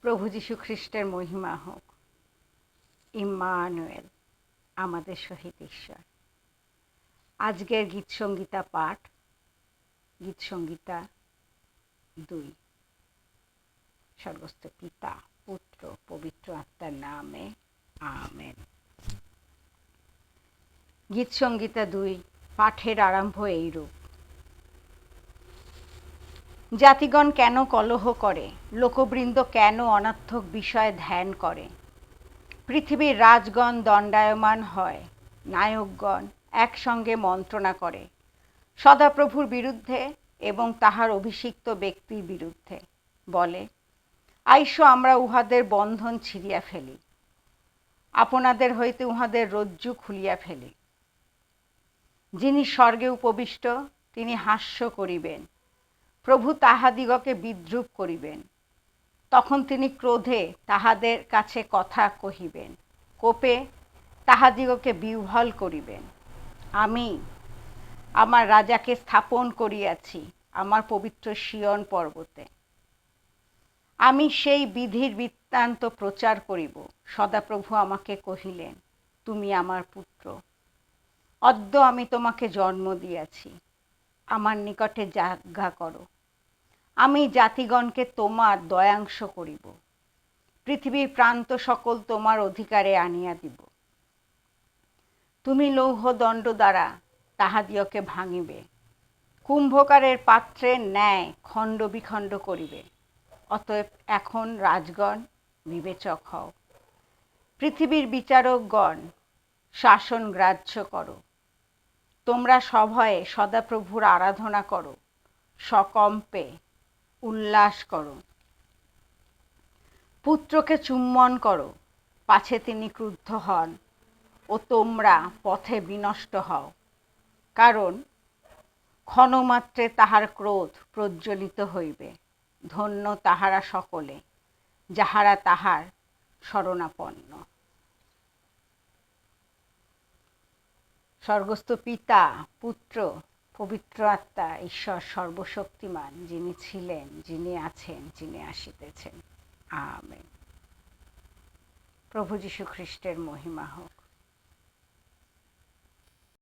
প্রভু যীশু খ্রিস্টের মহিমা হোক। ইম্মানুয়েল, আমাদের সহিত ঈশ্বর। আজকের গীত সঙ্গীতা পাঠ গীত সঙ্গীতা দুই। স্বর্গস্থ পিতা, পুত্র, পবিত্র আত্মার নামে, আমেন। গীত সঙ্গীতা দুই, পাঠের আরম্ভ এইরূপ। জাতিগণ কেন কলহ করে? লোকবৃন্দ কেন অনার্থক বিষয়ে ধ্যান করে? পৃথিবীর রাজগণ দণ্ডায়মান হয়, নায়কগণ একসঙ্গে মন্ত্রণা করে। সদাপ্রভুর বিরুদ্ধে এবং তাহার অভিষিক্ত ব্যক্তির বিরুদ্ধে বলে, আইসো, আমরা উহাদের বন্ধন ছিঁড়িয়া ফেলি। আপনাদের হইতে উহাদের রজ্জু খুলিয়া ফেলি। যিনি স্বর্গে উপবিষ্ট, তিনি হাস্য করিবেন। প্রভু তাহাদিগকে বিদ্রুপ করিবেন। তখন তিনি ক্রোধে তাহাদের কাছে কথা কহিবেন। কোপে তাহাদিগকে বিহ্বল করিবেন। আমি আমার রাজাকে স্থাপন করিয়াছি আমার পবিত্র শিয়ন পর্বতে। আমি সেই বিধির বৃত্তান্ত প্রচার করিব। সদাপ্রভু আমাকে কহিলেন, তুমি আমার পুত্র। অদ্য আমি তোমাকে জন্ম দিয়াছি। আমার নিকটে যাজ্ঞা করো। আমি জাতিগণকে তোমার দয়াংশ করিব। পৃথিবীর প্রান্ত সকল তোমার অধিকারে আনিয়া দিব। তুমি লৌহ দণ্ড দ্বারা তাহাদিওকে ভাঙিবে। কুম্ভকারের পাত্রের ন্যায় খণ্ড বিখণ্ড করিবে। অতএব এখন রাজগণ, বিবেচক হও। পৃথিবীর বিচারকগণ, শাসন গ্রাহ্য করো। তোমরা সভয়ে সদাপ্রভুর আরাধনা করো। সকম্পে উল্লাস করো। পুত্রকে চুম্বন করো, পাছে তিনি ক্রুদ্ধ হন ও তোমরা পথে বিনষ্ট হও। কারণ ক্ষণমাত্রে তাহার ক্রোধ প্রজ্বলিত হইবে, ধন্য তাহারা সকলে, যাহারা তাহার শরণাপন্ন। স্বর্গস্থ পিতা, পুত্র পবিত্র আত্মা ঈশ্বর সর্বশক্তিমান, যিনি ছিলেন, যিনি আছেন, যিনি আসিতেছেন। আমেন। প্রভু যীশু খ্রিস্টের মহিমা হোক।